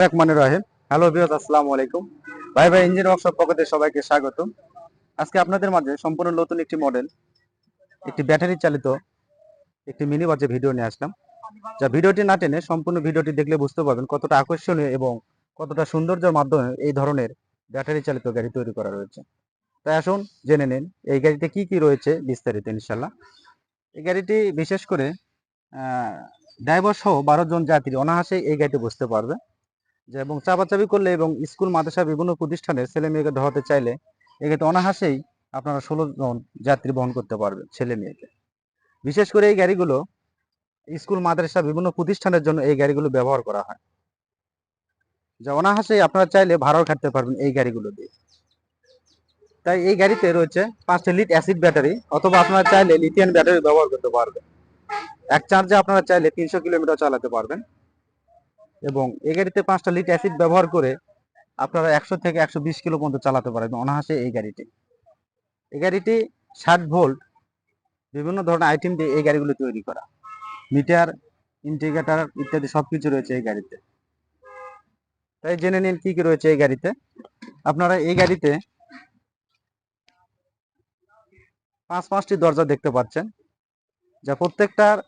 রহমানির রহিম। হ্যালো বিয়ত আসসালামু আলাইকুম। ভাই ভাই, ইঞ্জিন ওয়ার্কশপ পকেটে সবাইকে স্বাগত আজকে আপনাদের মাঝে সম্পূর্ণ নতুন একটি মডেল একটি ব্যাটারি চালিত একটি মিনি বাজে ভিডিও নিয়ে আসলাম। যা ভিডিওটি না টেনে সম্পূর্ণ ভিডিওটি দেখলে বুঝতে পারবেন কতটা আকর্ষণীয় এবং কতটা সৌন্দর্যের মাধ্যমে এই ধরনের ব্যাটারি চালিত গাড়ি তৈরি করা রয়েছে। তাই আসুন জেনে নিন, এই গাড়িতে কি কি রয়েছে বিস্তারিত ইনশাল্লাহ এই গাড়িটি বিশেষ করে ড্রাইভার সহ বারো জন যাত্রী অনায়াসে এই গাড়িতে বসতে পারবে। যে এবং চাপাচাপি করলে এবং স্কুল, মাদ্রাসা, বিভিন্ন প্রতিষ্ঠানের ছেলে মেয়েকে ধরাতে চাইলে এক্ষেত্রে অনাহাসেই আপনারা ষোলো জন যাত্রী বহন করতে পারবেন ছেলে মেয়েকে। বিশেষ করে এই গাড়িগুলো স্কুল, মাদ্রাসা, বিভিন্ন প্রতিষ্ঠানের জন্য এই গাড়িগুলো ব্যবহার করা হয়। যা অনাহাসেই আপনারা চাইলে ভাড়াও খাটতে পারবেন এই গাড়িগুলো দিয়ে। তাই এই গাড়িতে রয়েছে পাঁচটি লিট অ্যাসিড ব্যাটারি অথবা আপনারা চাইলে লিথিয়াম ব্যাটারি ব্যবহার করতে পারবেন। এক চার্জে আপনারা চাইলে তিনশো কিলোমিটার চালাতে পারবেন। এবং এই গাড়িতে পাঁচটা লিড অ্যাসিড ব্যবহার করে আপনারা একশো থেকে একশো বিশ কিলো পর্যন্ত চালাতে পারবেন অনাহাসে এই গাড়িটি। এই গাড়িটি ষাট ভোল্ট বিভিন্ন ধরনের আইটেম দিয়ে এই গাড়িগুলো তৈরি করা। মিটার ইন্ডিকেটার ইত্যাদি সবকিছু রয়েছে এই গাড়িতে। তাই জেনে নিন কি কি রয়েছে এই গাড়িতে। আপনারা এই গাড়িতে পাঁচ পাঁচটি দরজা দেখতে পাচ্ছেন, যা প্রত্যেকটার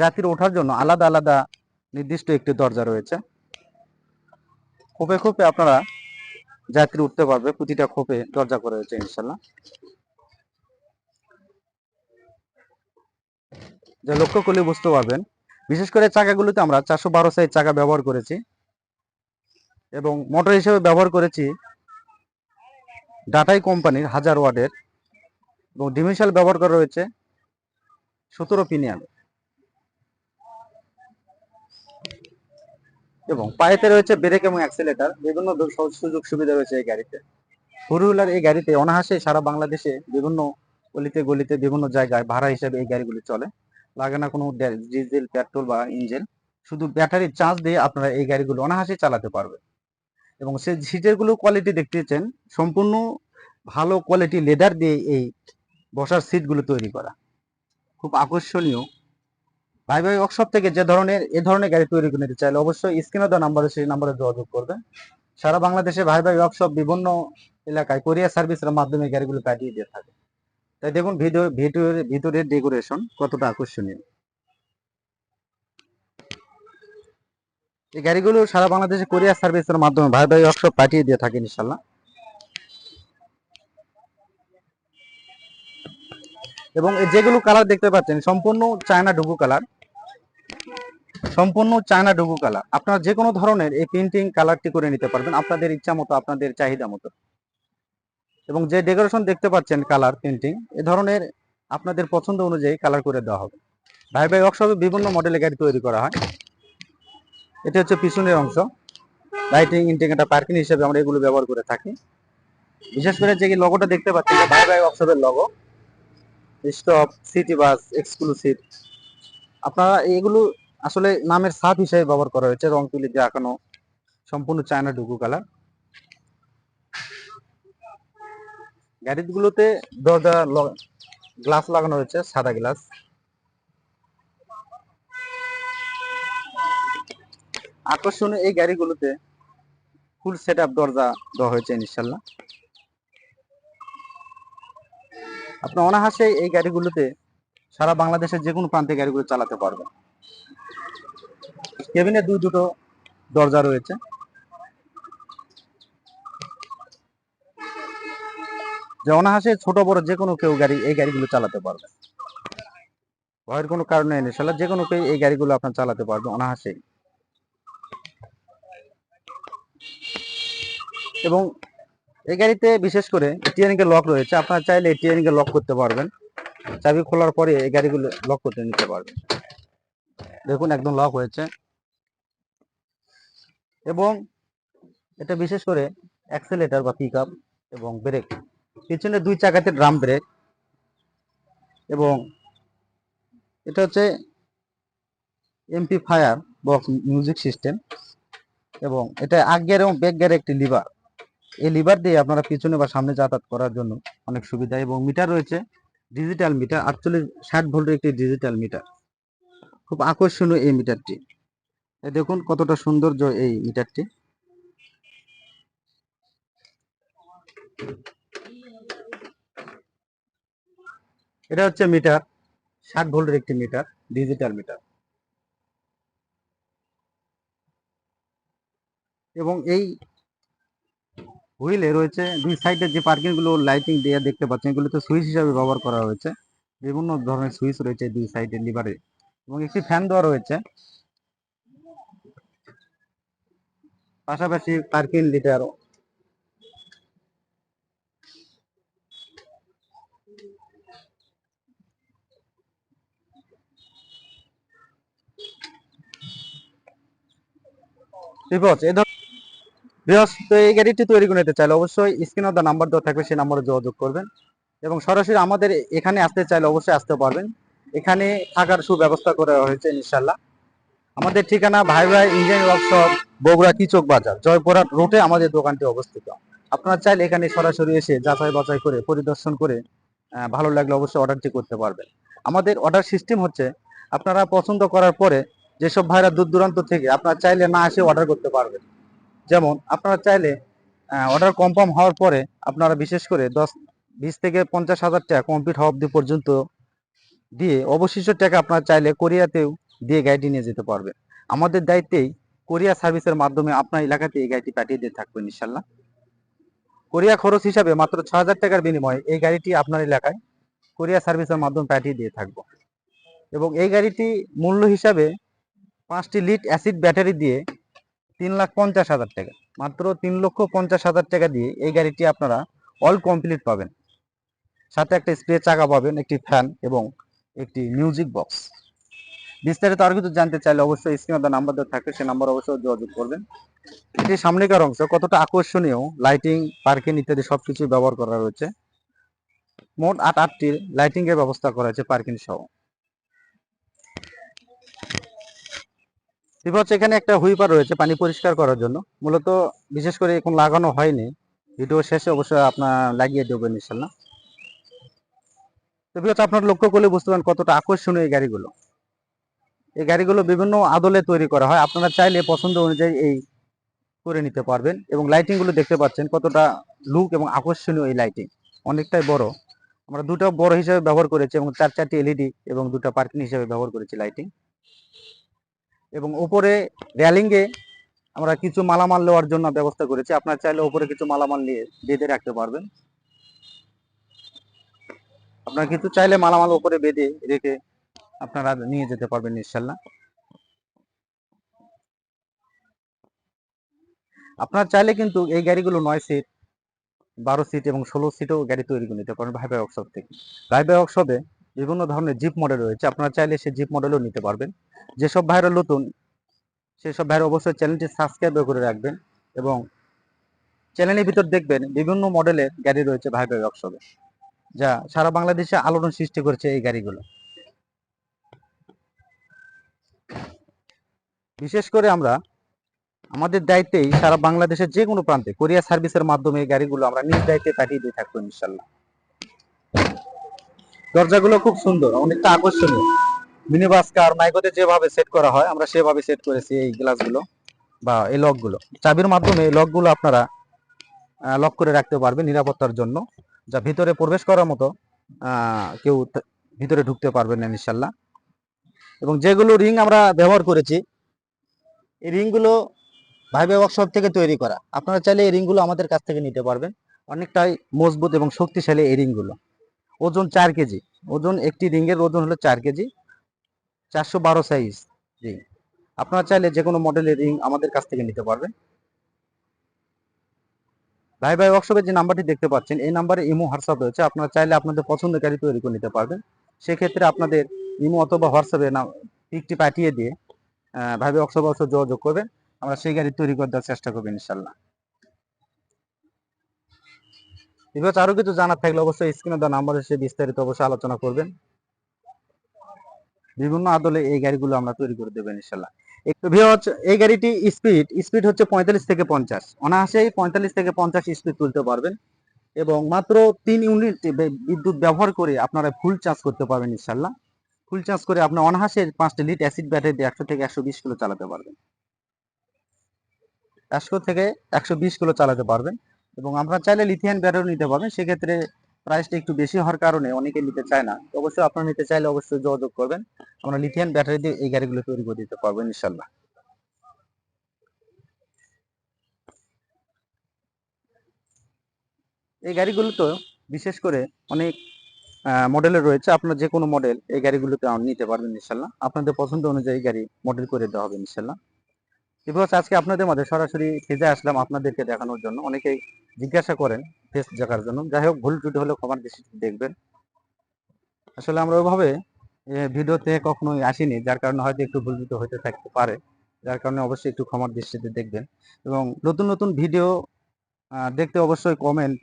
জাতির ওঠার জন্য আলাদা আলাদা নির্দিষ্ট একটি দরজা রয়েছে। খোপে খোপে আপনারা যাত্রী উঠতে পারবে, প্রতিটা খোপে দরজা করে রয়েছে ইনশাল্লাহ যা লক্ষ্য করলে বুঝতে পারবেন, বিশেষ করে চাকাগুলোতে আমরা চারশো বারো সাইজ চাকা ব্যবহার করেছি এবং মোটর হিসেবে ব্যবহার করেছি ডাটাই কোম্পানির হাজার ওয়ার্ডের এবং ডিমিশাল ব্যবহার করা রয়েছে সতেরো পিনিয়ান এবং পায়েতে রয়েছে ব্রেক এবং অ্যাক্সেলেটার, বিভিন্ন সুযোগ সুবিধা রয়েছে এই গাড়িতে। ফোর হুইলার এই গাড়িতে অনায়াসে সারা বাংলাদেশে বিভিন্ন গলিতে গলিতে বিভিন্ন জায়গায় ভাড়া হিসেবে এই গাড়িগুলি চলে। লাগে না কোনো ডিজেল, পেট্রোল বা ইঞ্জিন। শুধু ব্যাটারি চার্জ দিয়ে আপনারা এই গাড়িগুলো অনায়াসে চালাতে পারবে এবং সে সিটেরগুলো কোয়ালিটি দেখতেছেন সম্পূর্ণ ভালো কোয়ালিটি লেদার দিয়ে এই বসার সিটগুলো তৈরি করা। খুব আকর্ষণীয় ভাই ভাই ওয়ার্কশপ থেকে যে ধরনের, এ ধরনের গাড়ি তৈরি করে নিতে চাইলে অবশ্যই স্ক্রিনে দেওয়া নাম্বারে সেই নাম্বারে যোগাযোগ করবেন সারা বাংলাদেশে ভাই ভাই ওয়ার্কশপ বিভিন্ন এলাকায় কোরিয়ার সার্ভিসের মাধ্যমে গাড়িগুলো পাঠিয়ে দিয়ে থাকে। তাই দেখুন, ভিডিও, ভিডিওর, ভিতরের ডেকোরেশন কতটা আকর্ষণীয়। এই গাড়িগুলো সারা বাংলাদেশে কোরিয়ার সার্ভিসের মাধ্যমে ভাই ভাই ওয়ার্কশপ পাঠিয়ে দিয়ে থাকে ইনশাল্লাহ এবং যেগুলো কালার দেখতে পাচ্ছেন, সম্পূর্ণ চায়না ডুগু কালার সম্পূর্ণ চায়না ডুগু কালার। আপনারা যে কোনো ধরনের এই প্রিন্টিং কালারটি করে নিতে পারবেন, আপনাদের ইচ্ছা মতো, আপনাদের চাহিদা মতো। এবং যে ডেকোরেশন দেখতে পাচ্ছেন কালার প্রিন্টিং এ ধরনের আপনাদের পছন্দ অনুযায়ী কালার করে দেওয়া হবে। ভাই ভাই ওয়ার্কশপে বিভিন্ন মডেলের গাড়ি তৈরি করা হয়। এটা হচ্ছে পিছনের অংশ। লাইটিং ইন্ডিকেটার পার্কিং হিসেবে আমরা এগুলো ব্যবহার করে থাকি। বিশেষ করে যে লগোটা দেখতে পাচ্ছেন ভাই ভাই ওয়ার্কশপের logo stop city bus exclusive আপনারা এগুলো আসলে নামের সাপ হিসেবে ব্যবহার করা হয়েছে, রং তুলি দিয়ে আঁকানো সম্পূর্ণ চায়না ডুগু কালার। গাড়িগুলোতে দরজা গ্লাস লাগানো হয়েছে, সাদা গ্লাস আকর্ষণীয় এই গাড়িগুলোতে ফুল সেট আপ দরজা দেওয়া হয়েছে ইনশাল্লাহ আপনি অনাহাসে এই গাড়িগুলোতে সারা বাংলাদেশের যে কোনো প্রান্তে গাড়িগুলো চালাতে পারবেন। কেবিনে দুই দুটো দরজা রয়েছে। যে অনাহাসে ছোট বড় যে কোনো কেউ গাড়ি, এই গাড়িগুলো চালাতে পারবে। ভয়ের কোনো কারণে নেই ইনশাল্লাহ, যে কোনো কেউ এই গাড়িগুলো আপনার চালাতে পারবে অনাহাসে। এবং এই গাড়িতে বিশেষ করে এর লক রয়েছে, আপনারা চাইলে এর লক করতে পারবেন। চাবি খোলার পরে এই গাড়িগুলো লক করতে নিতে পারবেন। দেখুন, একদম লক হয়েছে। এবং এটা বিশেষ করে অ্যাক্সেলেটার বা পিক এবং ব্রেক পিছনে দুই চাকাতে ড্রাম ব্রেক এবং এটা হচ্ছে MP fire box music system এবং এটা আগের এবং ব্যাক গিয়ারের একটি লিভার এই লিভার দিয়ে আপনারা পিছনে বা সামনে যাতায়াত করার জন্য অনেক সুবিধা এবং মিটার রয়েছে ডিজিটাল মিটার আটচল্লিশ ষাট ভোল্টের একটি ডিজিটাল মিটার খুব আকর্ষণীয় এই মিটারটি দেখুন কতটা সৌন্দর্য এই মিটারটি এটা হচ্ছে মিটার, ষাট ভোল্টের একটি মিটার, ডিজিটাল মিটার। এবং এই হুইলে রয়েছে দুই সাইডে যে পার্কিংগুলো লাইটিং দিয়ে দেখতে পাচ্ছেন, এগুলোতে সুইচ হিসাবে ব্যবহার করা হয়েছে। বিভিন্ন ধরনের সুইচ রয়েছে দুই সাইডে লিভারে। এবং একটি ফ্যান দেওয়া রয়েছে। পাশাপাশি পার্কিং লিটার বিপজ এ ধর বিকজ তো এই গাড়িটি তৈরি করে নিতে চাইলে অবশ্যই স্ক্রিনে দা নাম্বার দেওয়া থাকবে, সেই নাম্বারে যোগাযোগ করবেন। এবং সরাসরি আমাদের এখানে আসতে চাইলে অবশ্যই আসতে পারবেন। এখানে থাকার সুব্যবস্থা করা হয়েছে ইনশাল্লাহ আমাদের ঠিকানা ভাই ভাই ইঞ্জিনিয়ারিং ওয়ার্কশপ বগুড়া কিচক বাজার, জয়পুরহাট রোডে আমাদের দোকানটি অবস্থিত। আপনারা চাইলে এখানে সরাসরি এসে যাচাই বাছাই করে, পরিদর্শন করে ভালো লাগলে অবশ্যই অর্ডারটি করতে পারবেন। আমাদের অর্ডার সিস্টেম হচ্ছে, আপনারা পছন্দ করার পরে যেসব ভাইরা দূর দূরান্ত থেকে, আপনারা চাইলে না এসে অর্ডার করতে পারবেন। যেমন, আপনারা চাইলে অর্ডার কনফার্ম হওয়ার পরে আপনারা বিশেষ করে দশ, বিশ থেকে পঞ্চাশ হাজার টাকা কমপ্লিট হওয়া অব্দি পর্যন্ত দিয়ে অবশিষ্ট টাকা আপনারা চাইলে কোরিয়াতেও দিয়ে গাড়িটি নিয়ে যেতে পারবেন আমাদের দায়িত্বেই কোরিয়া সার্ভিসের মাধ্যমে আপনার এলাকাতে এই গাড়িটি পাঠিয়ে দিয়ে থাকবেন, ইনশাল্লাহ। কোরিয়া খরচ হিসাবে মাত্র ছ হাজার টাকার বিনিময়ে এই গাড়িটি আপনার এলাকায় কোরিয়া সার্ভিসের মাধ্যমে পাঠিয়ে দিয়ে থাকব। এবং এই গাড়িটি মূল্য হিসাবে পাঁচটি লিট অ্যাসিড ব্যাটারি দিয়ে তিন লাখ পঞ্চাশ হাজার টাকা। মাত্র তিন লক্ষ পঞ্চাশ হাজার টাকা দিয়ে এই গাড়িটি আপনারা অল কমপ্লিট পাবেন। সাথে একটা স্প্রে চাকা পাবেন, একটি ফ্যান এবং একটি মিউজিক বক্স। বিস্তারিত আর কিছু জানতে চাইলে অবশ্যই স্ক্রিনে নাম্বার দেওয়া থাকবে, সেই নাম্বার অবশ্যই যোগাযোগ করবেন। এটি সামনেকার অংশ, কতটা আকর্ষণীয়? লাইটিং পার্কিং ইত্যাদি সবকিছু ব্যবহার করা রয়েছে। মোট আট আটটির লাইটিং এর ব্যবস্থা করা হয়েছে পার্কিং সহ। হচ্ছে এখানে একটা হুইপার রয়েছে, পানি পরিষ্কার করার জন্য। মূলত বিশেষ করে এখন লাগানো হয়নি। ভিডিও শেষে অবশ্যই আপনার লাগিয়ে দেবেন ইনশাল্লাহ তো আপনার লক্ষ্য করলে বুঝতে পারেন কতটা আকর্ষণীয় এই গাড়িগুলো। এই গাড়িগুলো বিভিন্ন আদলে তৈরি করা হয়। আপনারা চাইলে পছন্দ অনুযায়ী এই করে নিতে পারবেন এবং লাইটিংগুলো দেখতে পাচ্ছেন কতটা লুক এবং আকর্ষণীয় এই লাইটিং অনেকটাই বড়। আমরা দুটো বড় হিসেবে ব্যবহার করেছি এবং চার চারটি এলইডি এবং দুটো পার্কিং হিসেবে ব্যবহার করেছি লাইটিং এবং উপরে রেলিংয়ে আমরা কিছু মালামাল নেওয়ার জন্য ব্যবস্থা করেছি। আপনারা চাইলে উপরে কিছু মালামাল নিয়ে বেঁধে রাখতে পারবেন। আপনারা কিছু চাইলে মালামাল উপরে বেঁধে রেখে আপনারা নিয়ে যেতে পারবেন ইনশাল্লাহ। আপনারা চাইলে কিন্তু এই গাড়িগুলো নয় সিট, বারো সিট এবং ষোলো সিটও গাড়ি তৈরি করে নিতে পারেন ভাই ভাই ওয়ার্কশপ থেকে। ভাই ভাই ওয়ার্কশপে বিভিন্ন ধরনের জিপ মডেল রয়েছে, আপনারা চাইলে সেই জিপ মডেলও নিতে পারবেন। যেসব ভাইরা নতুন, সেসব ভাইরা অবশ্যই চ্যানেলটি সাবস্ক্রাইব করে রাখবেন এবং চ্যানেলের ভিতর দেখবেন বিভিন্ন মডেলের গাড়ি রয়েছে ভাই ভাই ওয়ার্কশপে, যা সারা বাংলাদেশে আলোড়ন সৃষ্টি করেছে এই গাড়িগুলো। বিশেষ করে আমরা আমাদের দায়িত্বেই সারা বাংলাদেশের যে কোনো প্রান্তে কোরিয়া সার্ভিসের মাধ্যমে গাড়িগুলো আমরা নিজ দায়িত্বে পাঠিয়ে দিয়ে থাকব ইনশাল্লাহ। দরজাগুলো খুব সুন্দর, অনেকটা আকর্ষণীয়। মিনি বাস কার মাইকোতে যেভাবে সেট করা হয়, আমরা সেভাবে সেট করেছি এই গ্লাসগুলো বা এই লকগুলো চাবির মাধ্যমে লকগুলো আপনারা লক করে রাখতে পারবেন নিরাপত্তার জন্য, যা ভিতরে প্রবেশ করার মতো কেউ ভিতরে ঢুকতে পারবেন না ইনশাল্লাহ। এবং যেগুলো রিং আমরা ব্যবহার করেছি এই রিংগুলো ভাইবে ওয়ার্কশপ থেকে তৈরি করা। আপনারা চাইলে এই রিংগুলো আমাদের কাছ থেকে নিতে পারবেন। অনেকটাই মজবুত এবং শক্তিশালী এই রিংগুলো। ওজন চার কেজি। ওজন একটি রিংয়ের ওজন হলো চার কেজি। চারশো বারো সাইজ রিং আপনারা চাইলে যে কোনো মডেলের রিং আমাদের কাছ থেকে নিতে পারবেন। ভাই ভাই ওয়ার্কশপের যে নাম্বারটি দেখতে পাচ্ছেন, এই নাম্বারে ইমো, হোয়াটসঅ্যাপ রয়েছে। আপনারা চাইলে আপনাদের পছন্দের গাড়ি তৈরি করে নিতে পারবেন। সেক্ষেত্রে আপনাদের ইমো অথবা হোয়াটসঅ্যাপে পিকটি পাঠিয়ে দিয়ে আহ, ভাই ভাই যোগাযোগ করবেন আমরা সেই গাড়ি তৈরি করে দেওয়ার চেষ্টা করব ইনশাল্লাহ। এবার আরও কিছু জানার থাকলে অবশ্যই স্ক্রিনে দেওয়া নাম্বার এসে বিস্তারিত অবশ্যই আলোচনা করবেন। বিভিন্ন আদলে এই গাড়িগুলো আমরা তৈরি করে দেবেন ইনশাল্লাহ। একটু ভিউয়ার্স এই গাড়িটি স্পিড স্পিড হচ্ছে পঁয়তাল্লিশ থেকে পঞ্চাশ। অনায়াসেই পঁয়তাল্লিশ থেকে পঞ্চাশ স্পিড তুলতে পারবেন এবং মাত্র তিন ইউনিট বিদ্যুৎ ব্যবহার করে আপনারা ফুল চার্জ করতে পারবেন ইনশাল্লাহ। ফুল চার্জ করে আপনি অনায়াসে পাঁচটি লিট অ্যাসিড ব্যাটারি দিয়ে একশো থেকে একশো বিশ কিলো চালাতে পারবেন। একশো থেকে একশো বিশ কিলো চালাতে পারবেন এবং আপনারা চাইলে লিথিয়ান ব্যাটারি নিতে পারবেন। সেক্ষেত্রে প্রাইসটা একটু বেশি হওয়ার কারণে অনেকে নিতে চায় না। অবশ্যই আপনারা নিতে চাইলে অবশ্যই যোগাযোগ করবেন। আমরা লিথিয়ান ব্যাটারি দিয়ে এই গাড়িগুলো তৈরি করে দিতে পারব ইনশাল্লাহ এই গাড়িগুলো তো বিশেষ করে অনেক মডেলের রয়েছে। আপনার যে কোনো মডেল এই গাড়িগুলোতে নিতে পারবেন ইনশাল্লাহ। আপনাদের পছন্দ অনুযায়ী গাড়ি মডেল করে দেওয়া হবে ইনশাল্লাহ। এবার আজকে আপনাদের মাঝে সরাসরি ফেজে আসলাম আপনাদেরকে দেখানোর জন্য। অনেকেই জিজ্ঞাসা করেন ফেস দেখার জন্য। যাই হোক, ভুল ত্রুটি হলে ক্ষমার দৃষ্টিতে দেখবেন। আসলে আমরা ওইভাবে ভিডিওতে কখনোই আসিনি। যার কারণে হয়তো একটু ভুল ত্রুটি হতে থাকতে পারে। যার কারণে অবশ্যই একটু ক্ষমার দৃষ্টিতে দেখবেন। এবং নতুন নতুন ভিডিও দেখতে অবশ্যই কমেন্ট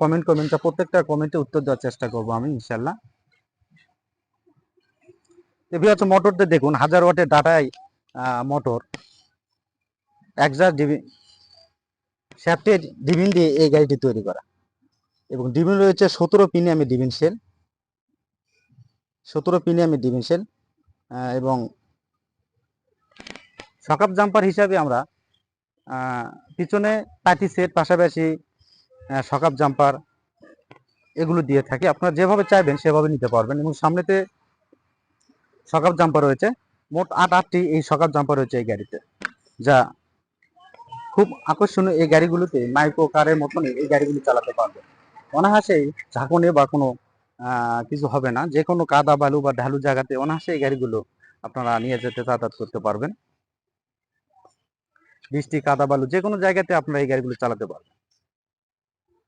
কমেন্ট কমেন্টটা প্রত্যেকটা কমেন্টে উত্তর দেওয়ার চেষ্টা করব আমি, ইনশাল্লাহ। হচ্ছে মোটরতে দেখুন, হাজার ওয়াটের ডাটাই মোটর একজার ডিবি শ্যাফটের ডিবিন দিয়ে এই গাড়িটি তৈরি করা। এবং ডিবিন রয়েছে সতেরো পিনিয়ামি ডিবিন সেল সতেরো পিনিয়ামি ডিবিন সেল এবং সকাপ জাম্পার হিসাবে আমরা পিছনে পাটি সেট পাশাপাশি সকাপ জাম্পার এগুলো দিয়ে থাকি। আপনারা যেভাবে চাইবেন সেভাবে নিতে পারবেন। এবং সামনেতে সকাপ জাম্পার রয়েছে। মোট আট, আটটি এই সকাপ জাম্পার রয়েছে এই গাড়িতে। যা খুব আকর্ষণীয় এই গাড়িগুলোতে, মাইক্রো কারের মতন এই গাড়িগুলো চালাতে পারবে অনাহাসেই ঝাঁকুনে বা কোনো কিছু হবে না। যে কোনো কাদা, বালু বা ঢালু জায়গাতে অনাহাসে এই গাড়িগুলো আপনারা নিয়ে যেতে যাতায়াত করতে পারবেন। বৃষ্টি, কাদা, বালু যে কোনো জায়গাতে আপনারা এই গাড়িগুলো চালাতে পারবেন।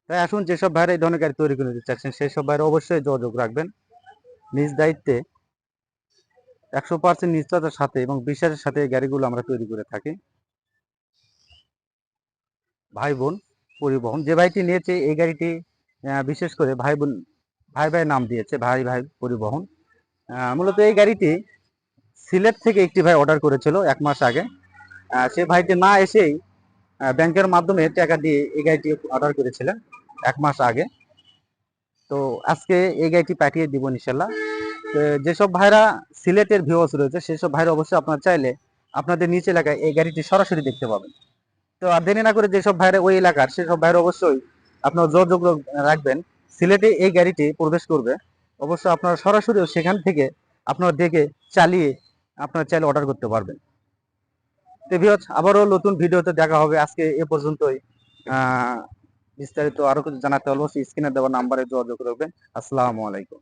তাই আসুন যেসব ভাইরা এই ধরনের গাড়ি তৈরি করে নিতে চাচ্ছেন সেই সব ভাইরা অবশ্যই যোগাযোগ রাখবেন। নিজ দায়িত্বে একশো পার্সেন্ট নিশ্চয়তার সাথে এবং বিশ্বাসের সাথে এই গাড়িগুলো আমরা তৈরি করে থাকি। ভাই বোন, পরিবহন, যে ভাইটি নিয়েছে এই গাড়িটি বিশেষ করে ভাই বোন, ভাই ভাই নাম দিয়েছে, ভাই ভাই পরিবহন। মূলত এই গাড়িটি সিলেট থেকে একটি ভাই অর্ডার করেছিল এক মাস আগে। সে ভাইটি না এসেই ব্যাংকের মাধ্যমে টাকা দিয়ে এই গাড়িটি অর্ডার করেছিলেন এক মাস আগে। তো আজকে এই গাড়িটি পাঠিয়ে দিব ইনশাল্লাহ। যেসব ভাইরা সিলেটের ভিউয়ার্স রয়েছে, সেসব ভাইরা অবশ্যই আপনার চাইলে আপনাদের নিচ এলাকায় এই গাড়িটি সরাসরি দেখতে পাবেন। তো আর দেরি না করে যেসব ভাইরা ওই এলাকার, সেসব ভাইরা অবশ্যই আপনার যোগাযোগ রাখবেন। সিলেটে এই গাড়িটি প্রবেশ করবে। অবশ্যই আপনারা সরাসরি সেখান থেকে আপনারা দেখে চালিয়ে আপনারা চাইলে অর্ডার করতে পারবেন। তো আবারও নতুন ভিডিওতে দেখা হবে। আজকে এ পর্যন্তই। বিস্তারিত আরও কিছু জানাতে হলো স্ক্রিনে দেওয়া নাম্বারে যোগাযোগ করবেন। আসসালামু আলাইকুম।